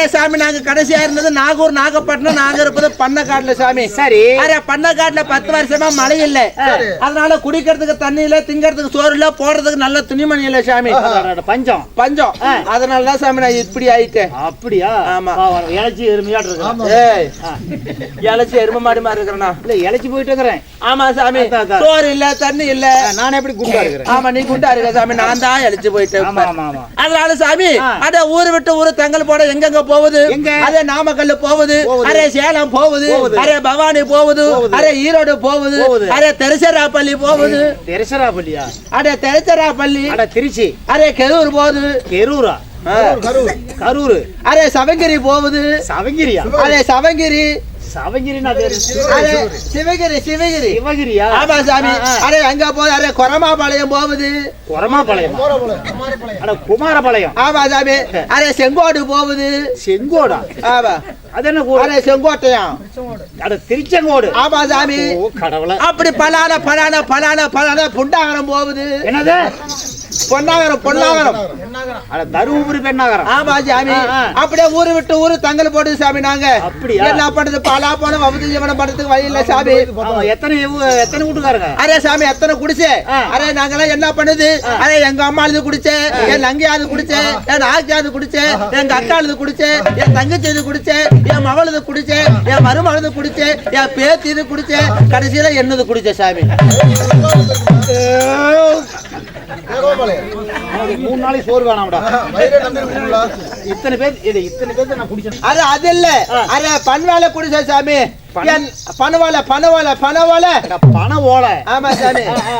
Array சாமி நாங்க கடைசியா இருந்தது நாகூர் நாகப்பட்டினம் நாங்க இருப்பது பண்ணக்காட்டுல சாமி. சரி. பண்ணக்காட்டுல பத்து வருஷமா மழை இல்ல. அதனால குடிக்கிறதுக்கு தண்ணி இல்ல திங்கறதுக்கு சோறு இல்ல போடுறதுக்கு நல்ல துணிமணி இல்ல சாமி. பஞ்சம். பஞ்சம். அதனால தான் சாமி நான் இப்படி ஆயிட்டேன். அப்படியா? ஆமா. இளைச்சி எருமையாட்டு இருக்கு. ஏய் இழைச்சி எரும மாடி மாதிரி இருக்கிறனா? இல்ல இளைச்சி போயிட்டு இருக்கிறேன். ஆமா சாமி. சோறு இல்ல தண்ணி இல்ல. நான் எப்படி குண்டா இருக்கிறேன்? ஆமா நீ குண்டா இருக்க சாமி. நான் தான் இழைச்சு போயிட்டேன் அதனால சாமி. அட ஊரு விட்டு ஊரு தங்கல் போட எங்கெங்க போகுது? அதே நாமக்கல் போகுது. அரே சேலம் போகுது. அரே பவானி போகுது. அரே ஈரோடு போகுது. அரே தெரசராப்பள்ளி போகுது. தெரசராப்பள்ளியா? அடே தெரசராப்பள்ளி. அட திருச்சி. அரே கெரூர் போகுது. கெரூரா. கரூர். அரே சவங்கிரி போகுது. சவங்கிரியா? அரே சவங்கிரி. சிவகிரி சிவகிரி. சிவகிரியா ஆமா சாமி. அரே எங்க போகுது? அரே கொரமாபாளையம் போகுது. கொரமாபாளையம்? அட குமாரபாளையம். ஆமா சாமி. அரே செங்கோடு போகுது. செங்கோடா? ஆமா. அது என்ன ஊரு? அரே செங்கோட்டையாம் அட திருச்செங்கோடு. ஆமா சாமி. ஓ கடவுளே. அப்படி பலான பலான பலான பலான புண்டாகரம் போகுது. என்னது? பொன்னாகரம் பொன்னாகரம். தருமபுரி பெண்ணாகரம். ஆமா சாமி. அப்படியே ஊரு விட்டு ஊரு தங்கல் போடுது சாமி நாங்க? என்ன பண்றது பலா போன வபதி ஜீவனம் பண்றதுக்கு வழி இல்ல சாமி. எத்தனை எத்தனை வீட்டுக்காரங்க? அரே சாமி எத்தனை குடிச்சே. அரே நாங்கெல்லாம் என்ன பண்ணுது? அரே எங்க அம்மா இது குடிச்சே என் நங்கையாது குடிச்சே என் ஆக்கியாது குடிச்சே எங்க அக்காளுது குடிச்சே என் தங்கச்சி இது குடிச்சே என் மவளுது குடிச்சே என் மருமகளுது குடிச்சே என் பேத்தி இது குடிச்சே கடைசியில என்னது குடிச்ச சாமி? எனக்கு மூணு நாளைக்கு சோறு வேணாம்டா. இத்தனை பேர் இது இத்தனை பேர் நான் குடிச்சேன். அது அது இல்ல. ஆ. அரே பண்வாலை குடிச்ச சாமி. பனவாலை பனவாலை பனவாலை பண ஓலை ஆமா சாமி.